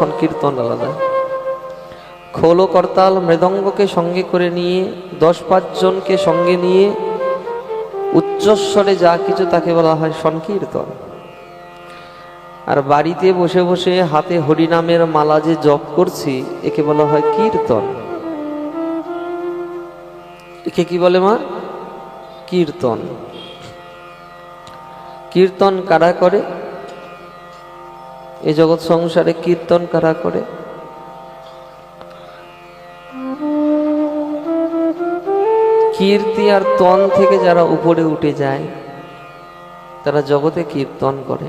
সংকীর্তন আলাদা। খোলো করতাল মৃদঙ্গকে সঙ্গে করে নিয়ে, দশ পাঁচজনকে সঙ্গে নিয়ে, উচ্চস্বরে যা কিছু তাকে বলা হয় সংকীর্তন। আর বাড়িতে বসে বসে হাতে হরিনামের মালা যে জপ করছি, একে বলা হয় কীর্তন। একে কি বলে মা? কীর্তন। কীর্তন কারা করে? এই জগৎ সংসারে কীর্তন কারা করে? কীর্তি আর তন থেকে যারা উপরে উঠে যায়, তারা জগতে কীর্তন করে।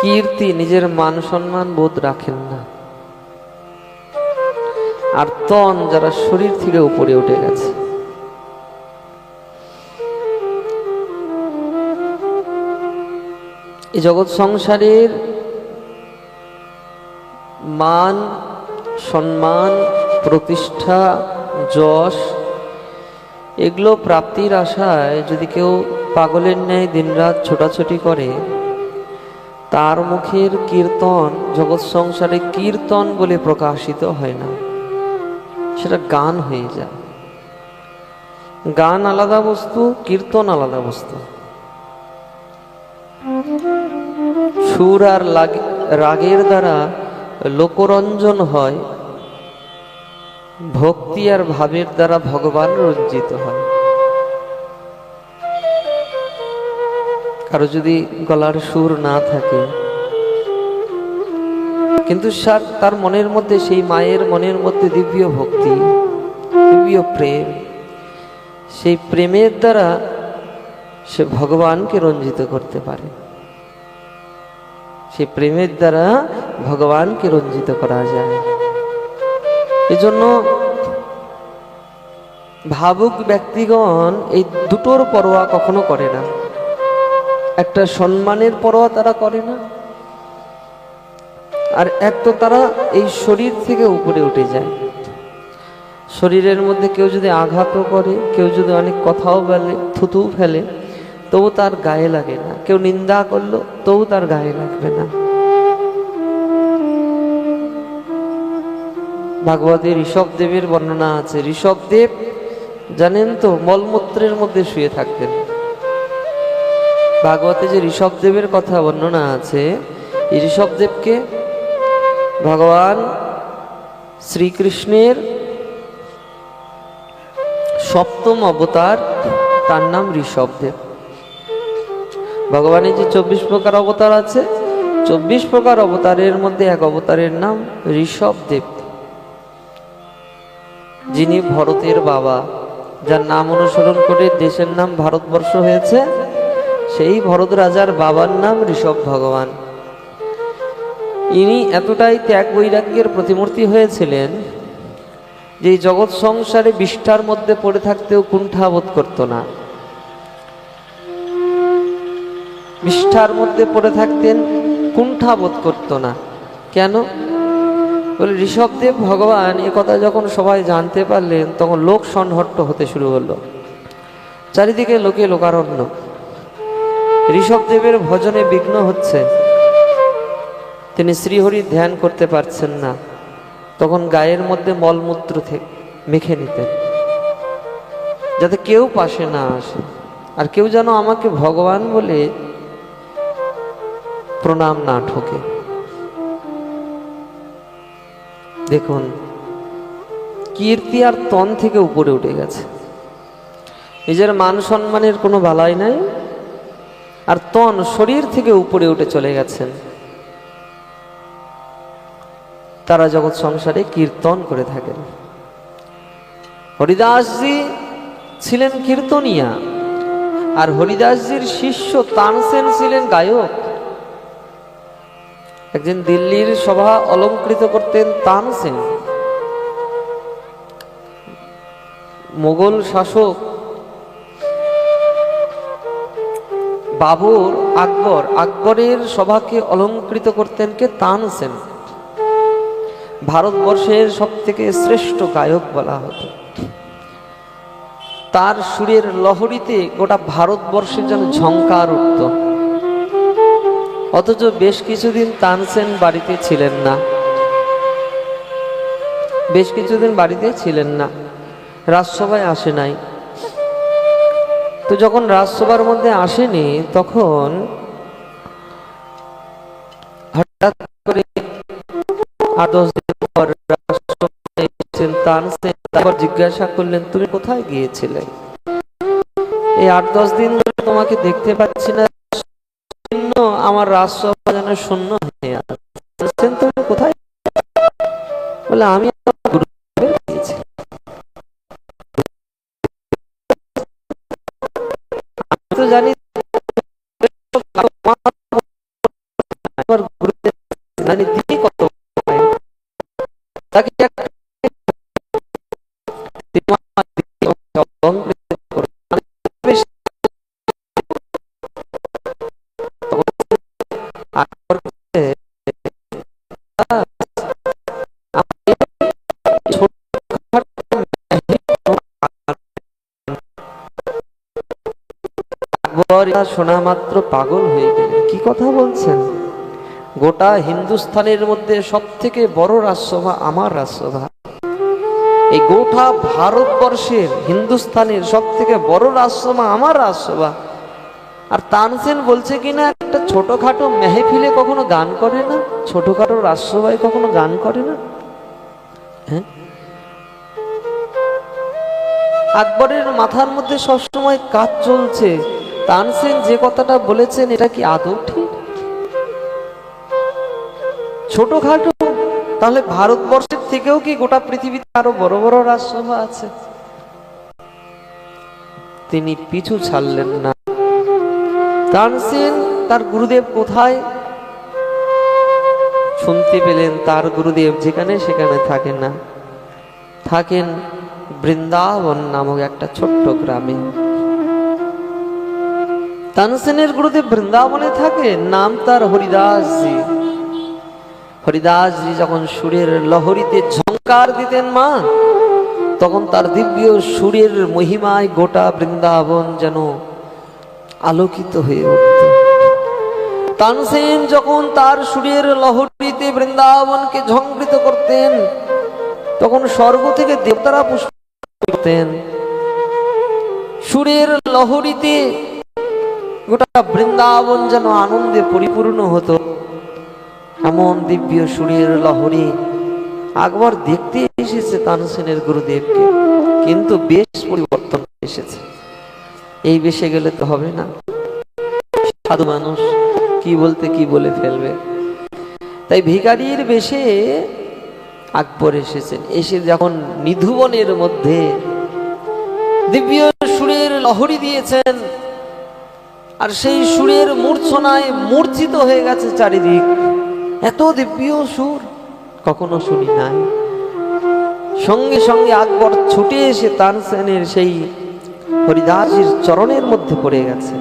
কীর্তি নিজের মান সম্মান বোধ রাখেন না। আর তন যারা শরীর থেকে উপরে উঠে গেছে। এই জগৎ সংসারের মান, সম্মান, প্রতিষ্ঠা, যশ, এগুলো প্রাপ্তির আশায় যদি কেউ পাগলের ন্যায় দিনরাত ছোটাছুটি করে, তার মুখের কীর্তন, জগৎ সংসারে কীর্তন বলে প্রকাশিত হয় না। সেটা গান হয়ে যায়। গান আলাদা বস্তু, কীর্তন আলাদা বস্তু। সুর আর রাগের দ্বারা লোকরঞ্জন হয়, ভক্তি আর ভাবের দ্বারা ভগবান রঞ্জিত হয়। কারও যদি গলার সুর না থাকে, কিন্তু সার, তার মনের মধ্যে, সেই মায়ের মনের মধ্যে দিব্য ভক্তি, দিব্য প্রেম, সেই প্রেমের দ্বারা সে ভগবানকে রঞ্জিত করতে পারে। সেই প্রেমের দ্বারা ভগবানকে রঞ্জিত করা যায়। এজন্য ভাবুক ব্যক্তিগণ, এই দুটোর পরোয়া কখনো করে না। একটা সম্মানের পরোয়া তারা করে না, আর এক তো তারা এই শরীর থেকে উপরে উঠে যায়। শরীরের মধ্যে কেউ যদি আঘাতও করে, কেউ যদি অনেক কথাও বলে, থুতু ফেলে তবু তার গায়ে লাগে না। কেউ নিন্দা করল, তবু তার গায়ে লাগবে না। ভাগবতী ঋষভদেবের বর্ণনা আছে। ঋষভদেব জানেন তো, মলমূত্রের মধ্যে শুয়ে থাকতেন। ভাগবতে যে ঋষভ দেবের কথা বর্ণনা আছে, এই ঋষভদেবকে ভগবান শ্রীকৃষ্ণের সপ্তম অবতার, তার নাম ঋষভদেব ভগবানের যে চব্বিশ প্রকার অবতার আছে, চব্বিশ প্রকার অবতারের মধ্যে এক অবতারের নাম ঋষভ দেব। যিনি ভরতের বাবা, যার নাম অনুসরণ করে দেশের নাম ভারতবর্ষ হয়েছে, সেই ভরত রাজার বাবার নাম ঋষভ ভগবান। ইনি এতটাই ত্যাগ বৈরাগ্যের প্রতিমূর্তি হয়েছিলেন, যে জগৎ সংসারে বিষ্ঠার মধ্যে পড়ে থাকতেও কুণ্ঠা বোধ করতো না। বিষ্ঠার মধ্যে পড়ে থাকতেন কুণ্ঠা বোধ করতো না। কেন? বলে, ঋষভদেব ভগবান, এ কথা যখন সবাই জানতে পারলেন, তখন লোক সংহট্ট হতে শুরু হলো চারিদিকে লোকে লোকারণ্য। ঋষভদেবের ভজনে বিঘ্ন হচ্ছে। তিনি শ্রীহরি ধ্যান করতে পারছেন না। তখন গায়ের মধ্যে মলমূত্র থেকে মেখে নিতেন। যাতে কেউ পাশে না আসে। আর কেউ যেন আমাকে ভগবান বলে প্রণাম না ঠোকে। দেখুন, কীর্তি আর তন থেকে উপরে উঠে গেছে। নিজের মান সম্মানের কোনো বালাই নাই, আর তন শরীর থেকে উপরে উঠে চলে গেছেন। তারা জগৎ সংসারে কীর্তন করে থাকেন। হরিদাসজি ছিলেন কীর্তনিয়া, আর হরিদাসজির শিষ্য তানসেন ছিলেন গায়ক। একদিন দিল্লির সভা অলঙ্কৃত করতেন তান তানসেন মোগল শাসক বাবুর আকবর, আকবরের সভাকে অলঙ্কৃত করতেন কে তানসেন ভারতবর্ষের সব থেকে শ্রেষ্ঠ গায়ক বলা হতো। তার সুরের লহরীতে গোটা ভারতবর্ষের যেন ঝঙ্কার উঠত। অথচ বেশ কিছুদিন তানসেন বাড়িতে ছিলেন না। বেশ কিছুদিন বাড়িতে ছিলেন না। রাজসভায় আসে নাই। তো যখন রাজসভার মধ্যে আসেনি, তখন হঠাৎ করে জিজ্ঞাসা করলেন, তুমি কোথায় গিয়েছিলে? এই আট, দশ দিন ধরে তোমাকে দেখতে পাচ্ছি না আমার রাজসভা যেন শূন্য হয়ে আসছেন তুমি কোথায়? বলে আমি শোনা মাত্র পাগল হয়ে কি কথা বলছেন? গোটা হিন্দুস্থানের মধ্যে সব থেকে বড় রাজসভা আমার রাজসভা। এই গোটা ভারতবর্ষের হিন্দুস্থানের সব থেকে বড় রাজসভা আমার রাজসভা। আর তানসেন বলছে কিনা একটা ছোটখাটো মেহফিলে কখনো গান করে না? ছোটখাটো রাজসভায় কখনো গান করে না? হ্যাঁ? আকবরের মাথার মধ্যে সবসময় কাজ চলছে। তানসেন যে কথাটা বলেছেন, এটা কি আদৌ ঠিক? ছোটখাটো? তাহলে ভারতবর্ষের থেকেও কি গোটা পৃথিবীতে আরও বড় বড় রাজসভা আছে? তিনি পিছু ছাড়লেন না। তানসেন তার গুরুদেব কোথায়? শুনতে পেলেন তার গুরুদেব যেখানে, সেখানে থাকেন না। থাকেন বৃন্দাবন নামক একটা ছোট্ট গ্রামে। তানসেনের গুরুদেব বৃন্দাবনে থাকে নাম তার হরিদাসজি হরিদাসজি যখন সুরের লহরীতে ঝঙ্কার দিতেন মা, তখন তার দিব্য সুরের মহিমায় গোটা বৃন্দাবন যেন আলোকিত হয়ে উঠত। তানসেন যখন তার সুরের লহরীতে বৃন্দাবনকে ঝংকৃত করতেন, তখন স্বর্গ থেকে দেবতারা পুষ্প করতেন। সুরের লহরীতে গোটা বৃন্দাবন যেন আনন্দে পরিপূর্ণ হতো। এমন দিব্য সুরের লহরী আকবর দেখতে এসেছে তানসেনের গুরুদেবকে, কিন্তু বেশ পরিবর্তন এসেছে। এই বেশে গেলে তো হবে না। সাধু মানুষ কি বলতে কি বলে ফেলবে। তাই ভিকারির বেশে আকবর এসেছেন। এসে যখন নিধুবনের মধ্যে দিব্য সুরের লহরী দিয়েছেন, আর সেই সুরের মূর্ছনায় মূর্ছিত হয়ে গেছে চারিদিক, এত দিব্য সুর কখনো শুনি নাই। সঙ্গে সঙ্গে আকবর ছুটে এসে তানসেনের সেই হরিদাসের চরণের মধ্যে পড়ে গেছে।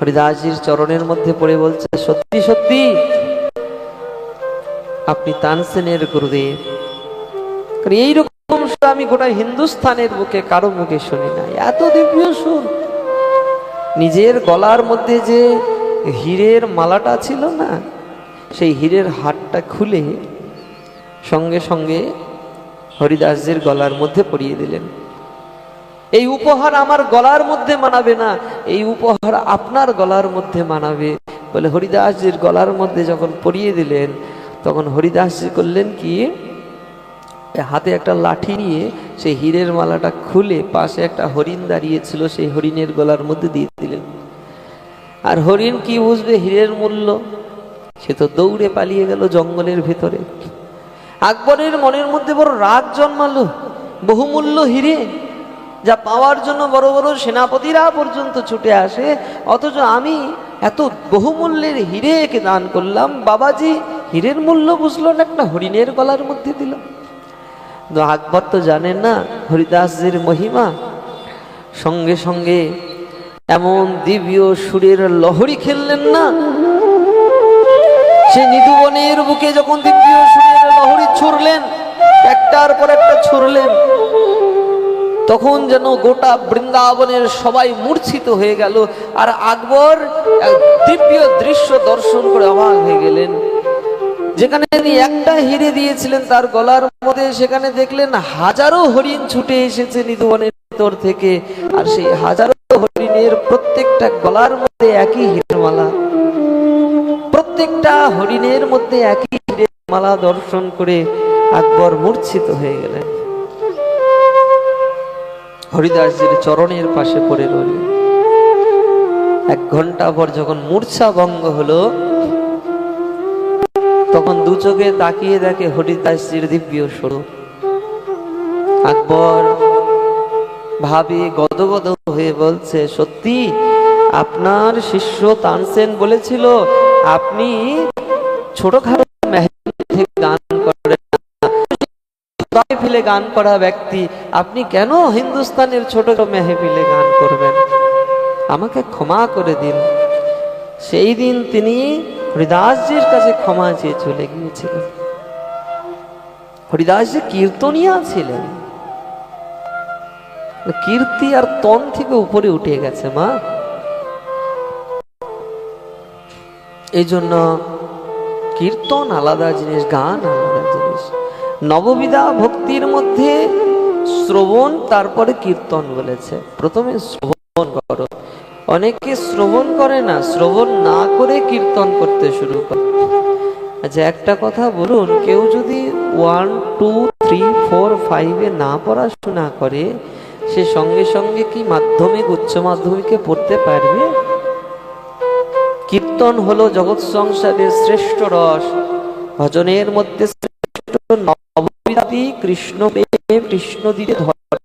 হরিদাসজির চরণের মধ্যে পড়ে বলছে, সত্যি সত্যি, আপনি তানসেনের গুরুদেব। এইরকম আমি গোটা হিন্দুস্থানের বুকে কারও মুখে শুনি নাই এত দিব্য সুর। নিজের গলার মধ্যে যে হীরের মালাটা ছিল না, সেই হীরের হাটটা খুলে সঙ্গে সঙ্গে হরিদাসজির গলার মধ্যে পরিয়ে দিলেন। এই উপহার আমার গলার মধ্যে মানাবে না, এই উপহার আপনার গলার মধ্যে মানাবে। বলে হরিদাসজির গলার মধ্যে যখন পরিয়ে দিলেন, তখন হরিদাসজি করলেন কি? হাতে একটা লাঠি নিয়ে সেই হীরের মালাটা খুলে পাশে একটা হরিণ দাঁড়িয়েছিল, সেই হরিণের গলার মধ্যে দিয়ে দিলেন। আর হরিণ কি বুঝবে হীরের মূল্য? সে তো দৌড়ে পালিয়ে গেল জঙ্গলের ভেতরে। আকবরের মনের মধ্যে বড় রাগ জন্মালো। বহুমূল্য হিরে যা পাওয়ার জন্য বড় বড় সেনাপতিরা পর্যন্ত ছুটে আসে, অথচ আমি এত বহুমূল্যের হিরে একে দান করলাম, বাবাজি হীরের মূল্য বুঝলো না, একটা হরিণের গলার মধ্যে দিল। আকবর তো জানেন না, হরিদাসজির মহিমা। সঙ্গে সঙ্গে এমন দিব্য সুরের লহরী খেললেন না। সে নিধুবনের বুকে যখন দিব্য সুরের লহরী ছুড়লেন, একটার পর একটা ছুড়লেন তখন যেন গোটা বৃন্দাবনের সবাই মূর্ছিত হয়ে গেল। আর আকবর দিব্য দৃশ্য দর্শন করে অবাক হয়ে গেলেন। যেখানে তিনি একটা হিরে দিয়েছিলেন তার গলার মধ্যে, সেখানে দেখলেন হাজারো হরিণ ছুটে এসেছে নিধুবনের ভিতর থেকে। আর সেই হাজারো হরিণের প্রত্যেকটা গলার মধ্যে একই হীরের মালা প্রত্যেকটা হরিণের মধ্যে একই হীরের মালা দর্শন করে আকবর মূর্ছিত হয়ে গেলেন। হরিদাসজির চরণের পাশে পড়ে রইলেন এক ঘণ্টা পর যখন মূর্ছা ভঙ্গ হলো, তখন দু চোখে তাকিয়ে দেখে হরিদাসজির দিব্য স্বরূপ। আকবর ভাবে গদগদ হয়ে বলছে, সত্যি, আপনার শিষ্য তানসেন বলেছিল, আপনি ছোটখাটো মেহফিলে গান করা ব্যক্তি, আপনি কেন হিন্দুস্তানের ছোট মেহফিলে গান করবেন? আমাকে ক্ষমা করে দিন। সেই দিন তিনি হরিদাসজির কাছে ক্ষমা চেয়ে চলে গিয়েছিলেন। হরিদাসজি কীর্তনিয়া ছিলেন। কীর্তি আর তন থেকে উপরে উঠে গেছে, মা। এই জন্য কীর্তন আলাদা জিনিস, গান আলাদা জিনিস। নববিধা ভক্তির মধ্যে শ্রবণ, তারপরে কীর্তন বলেছে। প্রথমে শ্রবণ করো। অনেকে শ্রবণ করে না, শ্রবণ না করে কীর্তন করতে শুরু করে। আচ্ছা একটা কথা বলুন, কেউ যদি ওয়ান টু থ্রি ফোর ফাইভে না পড়াশোনা করে, সে সঙ্গে সঙ্গে কি মাধ্যমিক, উচ্চ মাধ্যমিকে পড়তে পারবে? কীর্তন হলো জগৎ সংসারের শ্রেষ্ঠ রস। ভজনের মধ্যে শ্রেষ্ঠ কৃষ্ণ প্রেম কৃষ্ণ দিতে ধরে।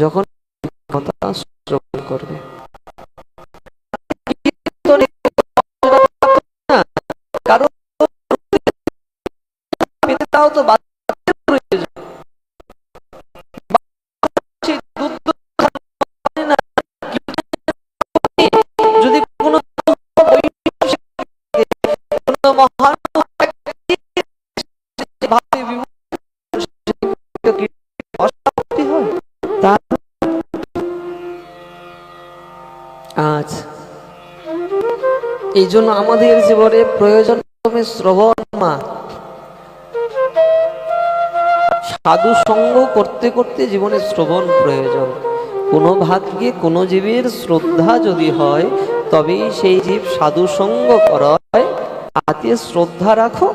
যখন শ্রবণ করবে। কারণ তাও তো জন্য আমাদের জীবনে প্রয়োজন শ্রবণ মা। সাধু সঙ্গ করতে করতে জীবনে শ্রবণ প্রয়োজন। কোনো ভাগ্যে কোনো জীবের শ্রদ্ধা যদি হয়, তবেই সেই জীব সাধু সঙ্গ করায়। হাতে শ্রদ্ধা রাখো।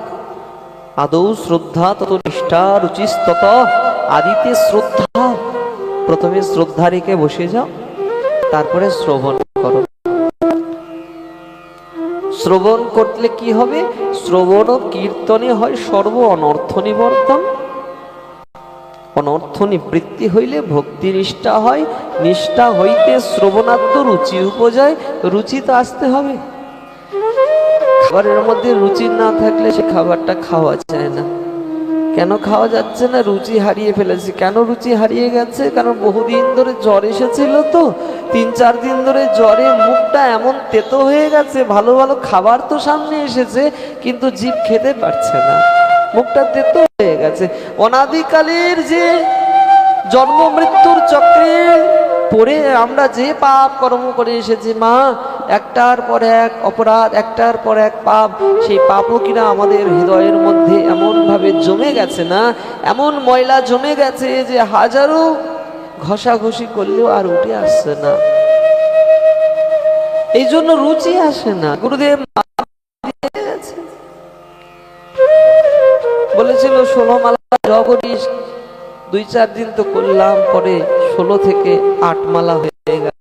আদৌ শ্রদ্ধা তত নিষ্ঠা রুচিস্তত আদিতে শ্রদ্ধা। প্রথমে শ্রদ্ধা রেখে বসে যাও, তারপরে শ্রবণ শ্রবণ করলে কি হবে? শ্রবণ ও কীর্তনে হয় সর্ব অনর্থ নিবর্তন। অনর্থ নিবৃত্তি হইলে ভক্তি নিষ্ঠা হয়। নিষ্ঠা হইতে শ্রবণাত্ম রুচি উপজয়। রুচি তো আসতে হবে। খাবারের মধ্যে রুচি না থাকলে সে খাবারটা খাওয়া যায় না। কেন খাওয়া যাচ্ছে না? রুচি হারিয়ে ফেলেছে। কেন রুচি হারিয়ে গেছে? কারণ বহুদিন ধরে জ্বর এসেছিল তো। তিন, চার দিন ধরে জ্বরে মুখটা এমন তেতো হয়ে গেছে, ভালো ভালো খাবার তো সামনে এসেছে, কিন্তু জীব খেতে পারছে না। মুখটা তেতো হয়ে গেছে। অনাদিকালের যে জন্ম মৃত্যুর চক্রে পড়ে আমরা যে পাপ কর্ম করে এসেছি, মা একটার পর এক অপরাধ, একটার পর এক পাপ। সেই পাপও কিনা আমাদের হৃদয়ের মধ্যে এমন ভাবে জমে গেছে না? এমন ময়লা জমে গেছে যে হাজারো ঘষাঘষি করলেও আর উঠে আসছে না। এই জন্য রুচি আসে না। গুরুদেব। বলেছিল, ষোলো মালা জ করিস। দুই চার দিন তো করলাম, পরে ষোলো থেকে আট মালা হয়ে গেল।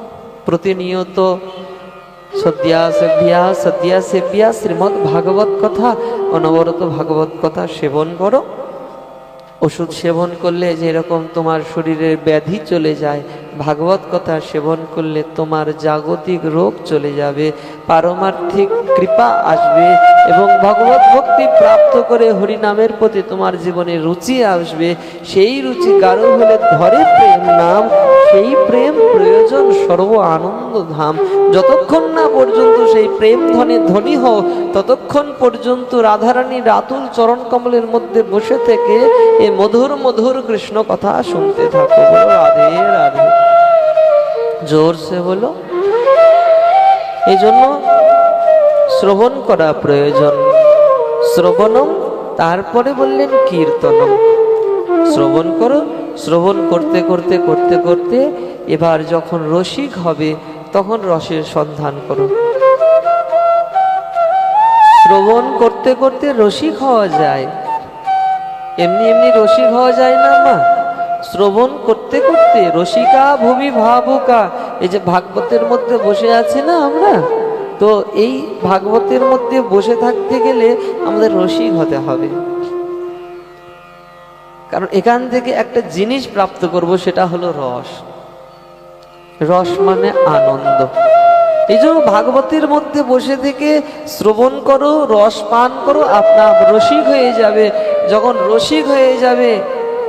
প্রতিনিয়ত সদ্যা সেভ্যা সদ্যা সেভ্যা শ্রীমৎ ভাগবত কথা, অনবরত ভাগবত কথা সেবন করো। ওষুধ সেবন করলে যেরকম তোমার শরীরের ব্যাধি চলে যায়, ভাগবত কথা সেবন করলে তোমার জাগতিক রোগ চলে যাবে, পারমার্থিক কৃপা আসবে। এবং ভগবত ভক্তি প্রাপ্ত করে হরিনামের প্রতি তোমার জীবনে রুচি আসবে, সেই রুচি গাঢ় হলে ধরে প্রেম নাম, সেই প্রেম প্রয়োজন সর্ব আনন্দ ধাম। যতক্ষণ না পর্যন্ত সেই প্রেম ধনে ধনী হও, ততক্ষণ পর্যন্ত রাধারানী রাতুল চরণ কমলের মধ্যে বসে থেকে এ মধুর মধুর কৃষ্ণ কথা শুনতে থাকো। রাধে রাধে। জোরসে বলো। এই জন্য শ্রবণ করা প্রয়োজন। শ্রবণম, তারপরে বললেন কীর্তনম। শ্রবণ করো, শ্রবণ করতে করতে করতে করতে এবার যখন রসিক হবে, তখন রসের সন্ধান করো। শ্রবণ করতে করতে রসিক হওয়া যায়। এমনি এমনি রসিক হওয়া যায় না মা। শ্রবণ করতে করতে রসিকা ভূমি ভাবুকা। এই যে ভাগবতের মধ্যে বসে আছি না আমরা? তো এই ভাগবতের মধ্যে বসে থাকতে গেলে আমাদের রসিক হতে হবে। কারণ এখান থেকে একটা জিনিস প্রাপ্ত করব, সেটা হলো রস। রস মানে আনন্দ। এই জন্য ভাগবতের মধ্যে বসে থেকে শ্রবণ করো, রস পান করো আপনার রসিক হয়ে যাবে। যখন রসিক হয়ে যাবে,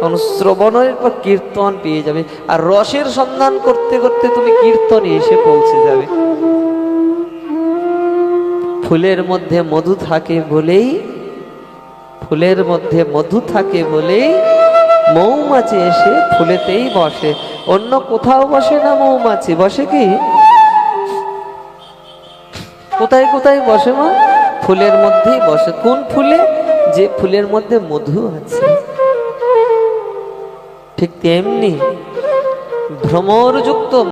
তখন শ্রবণের পর কীর্তন পেয়ে যাবে। আর রসের সন্ধান করতে করতে তুমি কীর্তনে এসে পৌঁছে যাবে। ফুলের মধ্যে মধু থাকে বলেই, ফুলের মধ্যে মধু থাকে বলেই মৌমাছি এসে ফুলেতেই বসে। অন্য কোথাও বসে না মৌমাছি, বসে কি? কোথায় কোথায় বসে মা? ফুলের মধ্যেই বসে। কোন ফুলে? যে ফুলের মধ্যে মধু আছে। ঠিক তেমনি ভ্রমরযুক্ত